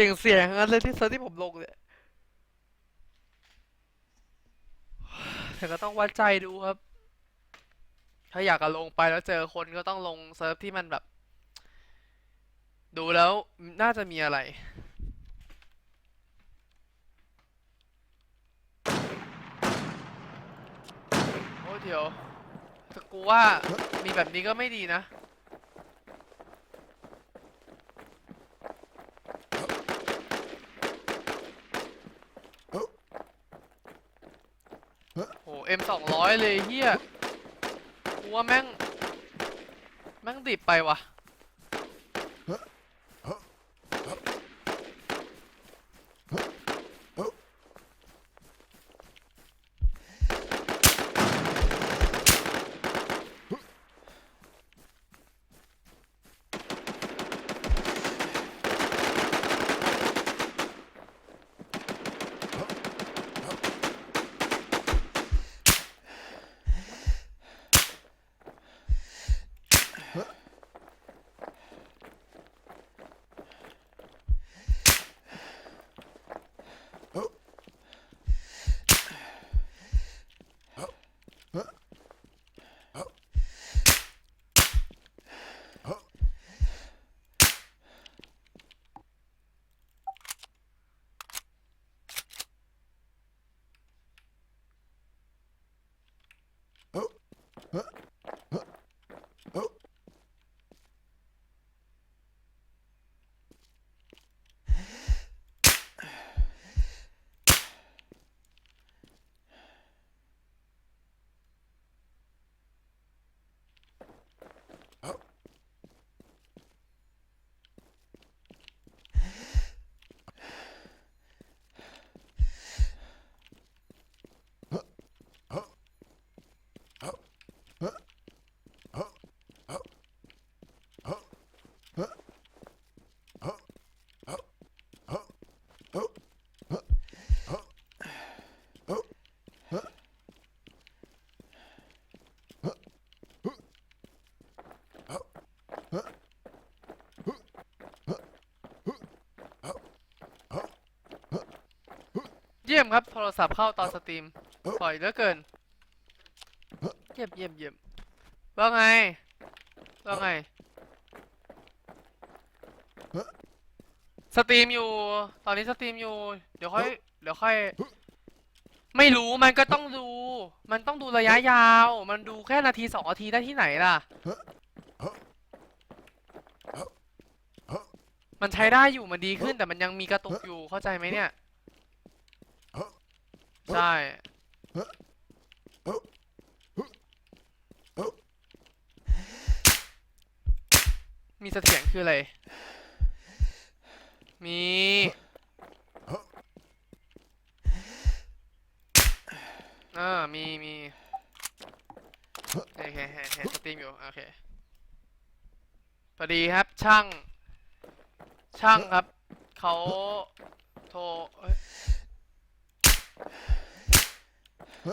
สียงเสียงๆทั้งนั้นเลยที่เซิร์ฟที่ผมลงเนี่ยแต่ก็ต้องวัดใจดูครับ ถ้าอยากจะลงไปแล้วเจอคนก็ต้องลงเซิร์ฟที่มันแบบ ดูแล้วน่าจะมีอะไรโอ้เดี๋ยวแต่กูว่ามีแบบนี้ก็ไม่ดีนะ โหเอ็มสองร้อยเลยเฮียกูว่าแม่ง แม่งดิบไปว่ะ ยี่ยมครับ โทรศัพท์เข้าตอนสตรีมปล่อยเหลือเกิน เยี่ยมเยี่ยมเยี่ยมว่าไง ว่าไง สตรีมอยู่ ตอนนี้สตรีมอยู่ เดี๋ยวค่อย เดี๋ยวค่อย ไม่รู้มันก็ต้องดู มันต้องดูระยะยาว มันดูแค่นาทีสองนาทีได้ที่ไหนล่ะ มันใช้ได้อยู่มันดีขึ้นแต่มันยังมีกระตุกอยู่เข้าใจไหมเนี่ย ใช่มีเสถียรคืออะไร มีอ่ามี มีโอเคโอเคเห็นเห็นสตรีมอยู่ โอเค พอดีครับ ช่าง ช่างครับ เขาโทร เมื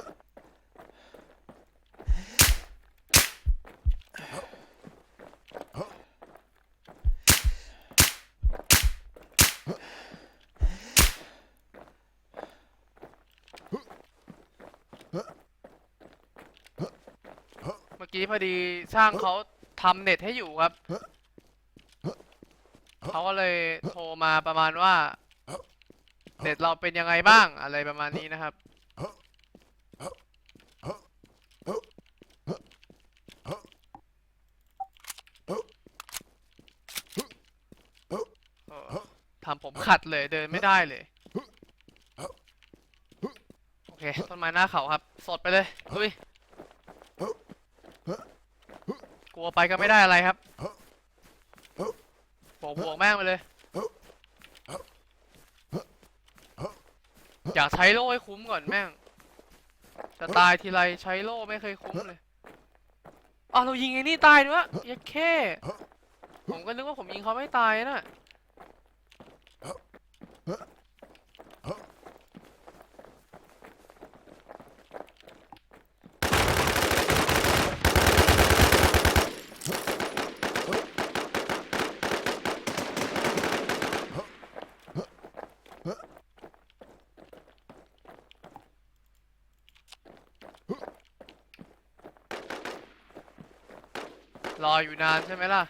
่อกี้พอดีช่างเขาทำเน็ตให้อยู่ครับ เขาก็เลยโทรมาประมาณว่า เน็ตเราเป็นยังไงบ้างอะไรประมาณนี้นะครับ เออทำผม ขัดเลยเดินไม่ได้เลย โอเค ต้นไม้หน้าเขาครับ สดไปเลยลุยกลัวไปก็ไม่ได้อะไรครับบวกบวกแม่งไปเลย อยากใช้โล่ให้คุ้มก่อนแม่งจะตายทีไรใช้โล่ไม่เคยคุ้มเลยอ้าวเรายิงไอ้นี่ตายด้วยยัดแค่ ผมก็นึกว่าผมยิงเขาไม่ตายนะ รออยู่นานใช่ไหมล่ะ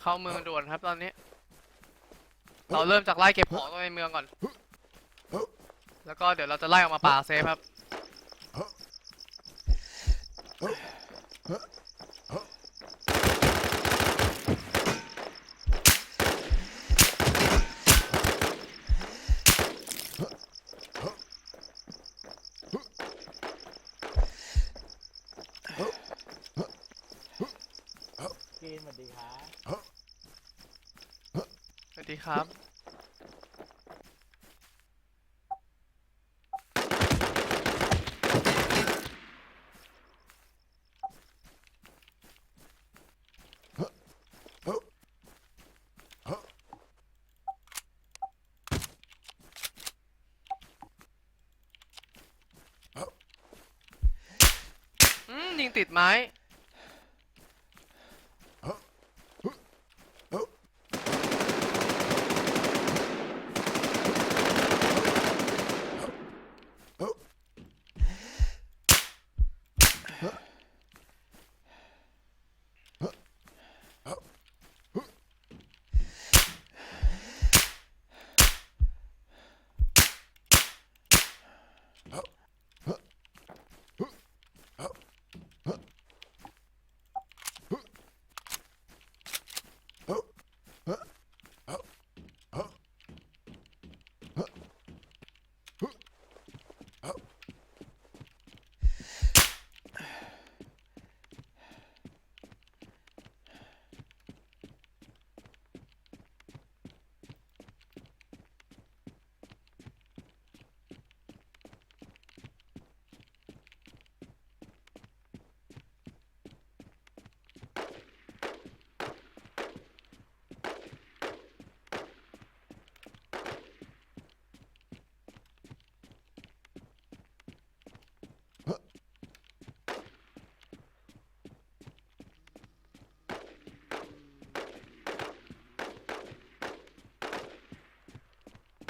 เข้าเมืองด่วนครับตอนนี้ เราเริ่มจากไล่เก็บของในเมืองก่อน แล้วก็เดี๋ยวเราจะไล่ออกมาป่าเซฟครับ กินสวัสดีครับ สวัส ดีครับ อืมยิงติดไม้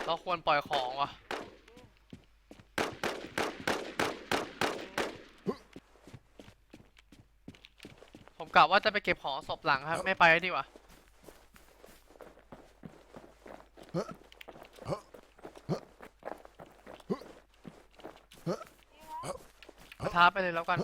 เราควรปล่อยของว่ะ ผมกะว่าจะไปเก็บของศพหลังครับ ไม่ไปดีกว่าท้าไปเลยแล้วกัน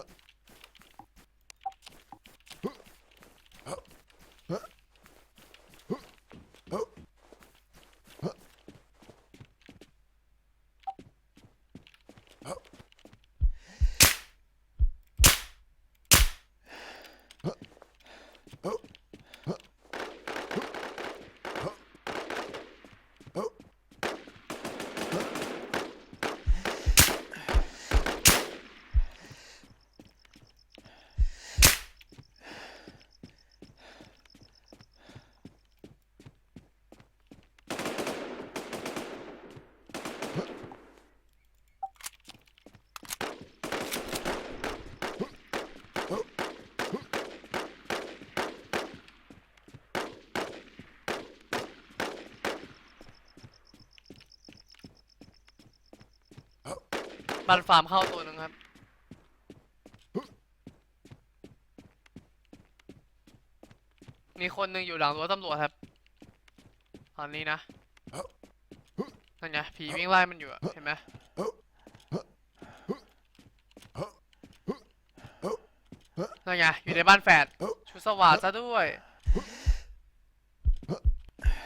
บันฟาร์มเข้าตัวหนึ่งครับ มีคนหนึ่งอยู่หลังรั้วตำรวจครับตอนนี้นะนั่นไงผีวิ่งไล่มันอยู่อะเห็นไหมนั่นไงอยู่ในบ้านแฝดชุดสว่างซะด้วย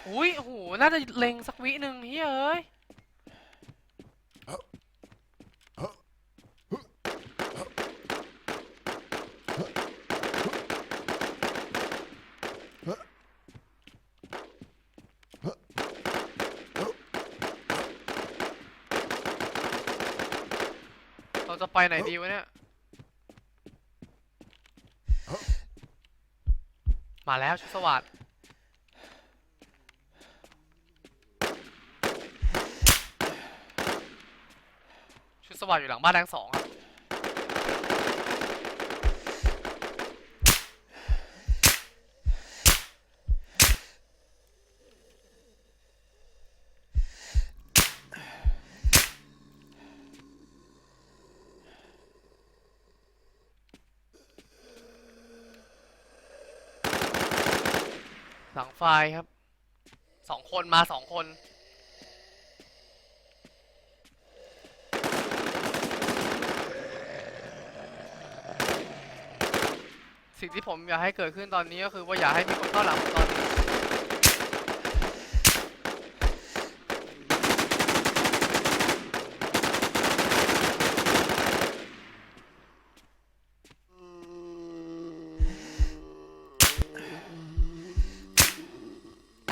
อุ้ยโอ้โหน่าจะเล็งสักวิหนึ่งเฮ้ยเอ้ย จะไปไหนดีวะเนี่ย มาแล้วชุดสวัสดชุดสวัสดอยู่หลังบ้านแดงสองครับ หลังไฟล์ครับสองคนมาสองคนสิ่งที่ผมอยากให้เกิดขึ้นตอนนี้ก็คือว่าอยากให้มีคนเข้าหลังตอนนี้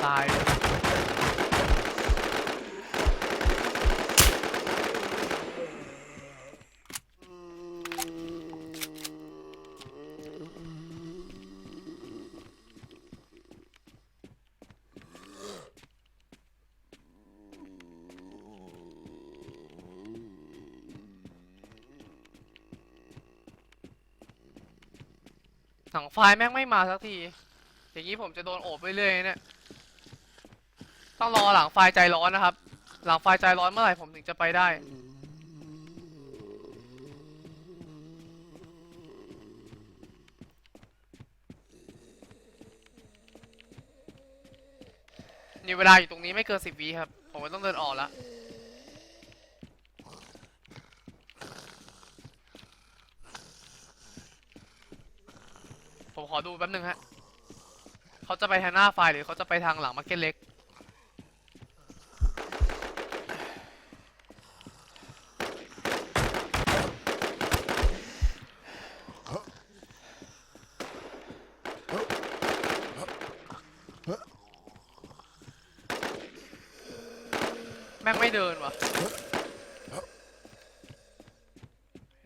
ตายเลยถังไฟแม่งไม่มาสักที อย่างนี้ผมจะโดนโอบไปเรื่อยเนี่ย ต้องรอหลังไฟใจร้อนนะครับ หลังไฟใจร้อนเมื่อไหร่ผมถึงจะไปได้มีเวลาอยู่ตรงนี้ไม่เกินสิบวิครับ ผมต้องเดินออกแล้วผมขอดูแป๊บนึงฮะ เขาจะไปทางหน้าไฟหรือเขาจะไปทางหลังมาร์เก็ตเล็ก ม่งไม่เดินวะ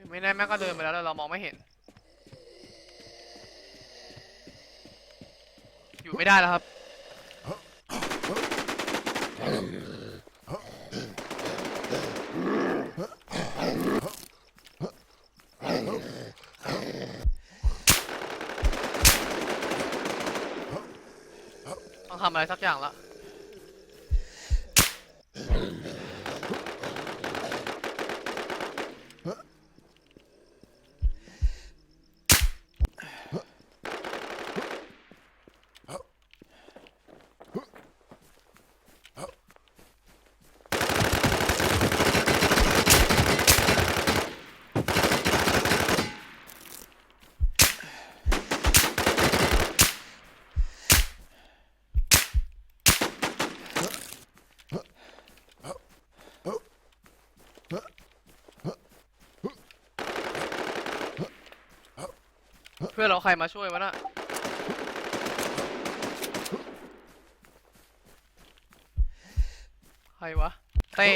ไม่แน่แม่งก็เดินไปแล้วแต่เรามองไม่เห็น อยู่ไม่ได้แล้วครับ ต้องทำอะไรสักอย่างละ เพื่อนเราใครมาช่วยวะน่ะใครวะเต้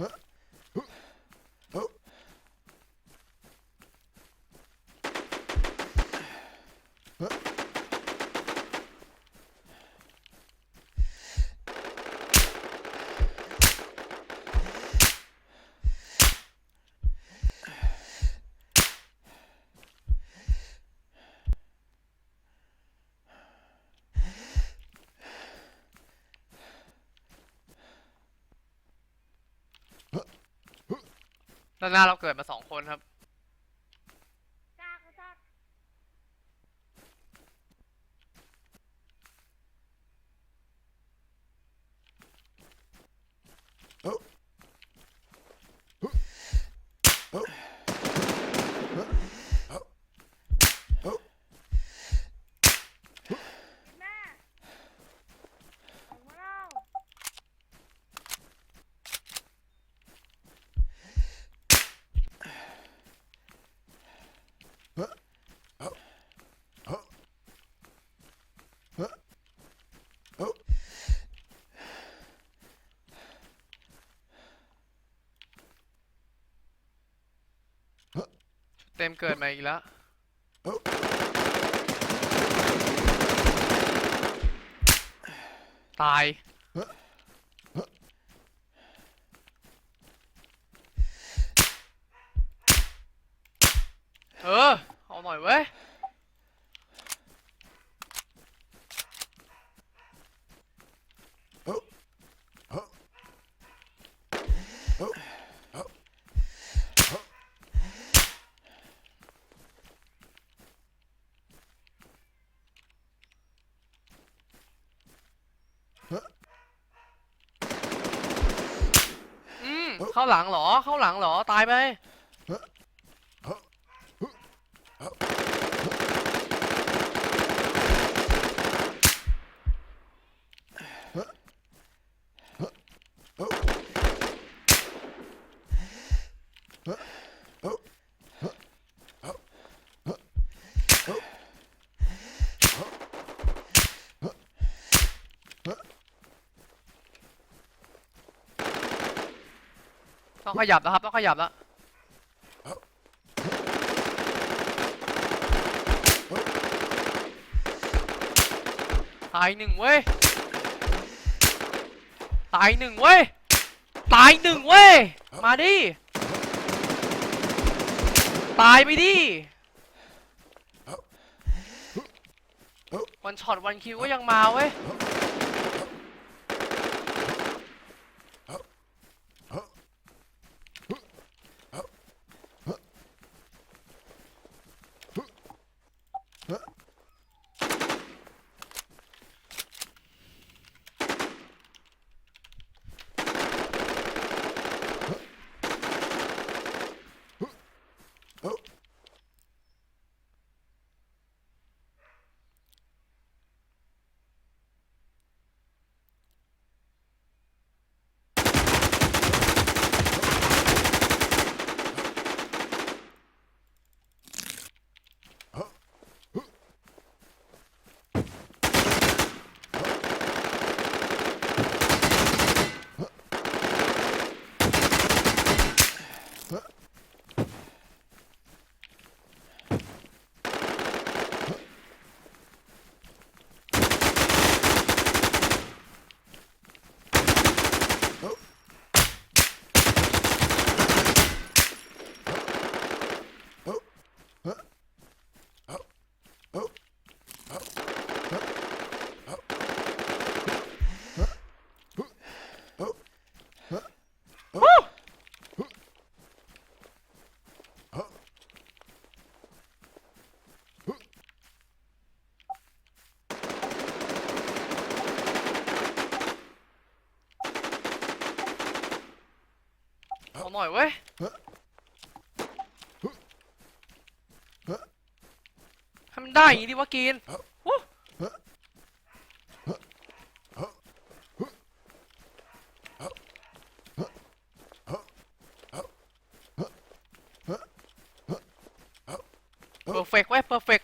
Huh? ด้านหน้าเราเกิดมาสองคนครับแม่ออกมาแล้ว เเกิดมาอีกแล้ว ตาย เออ เอาหน่อยเว้ย อืม เข้าหลังเหรอ เข้าหลังเหรอ ตายไปอง ขยับแล้วครับต้องขยับแล้วตายหนึ่งเว้ยตายหนึ่งเว้ยตายหนึ่งเว้ยมาดิตายไปดิวันช็อตวันคิวก็ยังมาเว้ย เว้ยให้มันได้อย่างนี้ดิวะกินเพอร์เฟกเว้ยเพอร์เฟก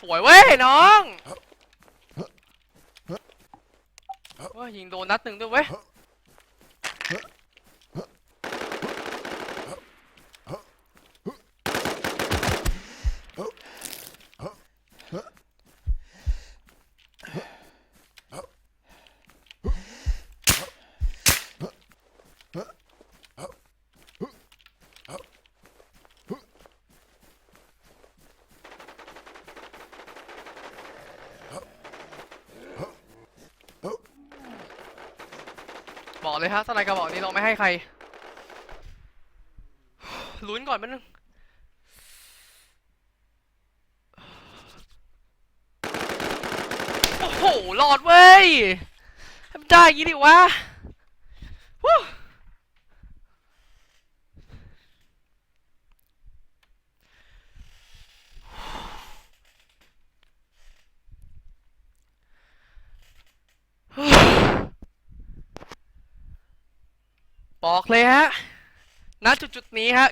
สวยเว้ยน้องเว้ยยิงโดนนัดหนึ่งด้วยเว้ย บอกเลยฮะสไลด์กระบอกนี้เราไม่ให้ใครลุ้นก่อนแป๊บนึงโอ้โหหลอดเว้ยทำได้ยี่ดิวะวู้ บอก เลยฮะ ณ จุดจุดนี้ฮะ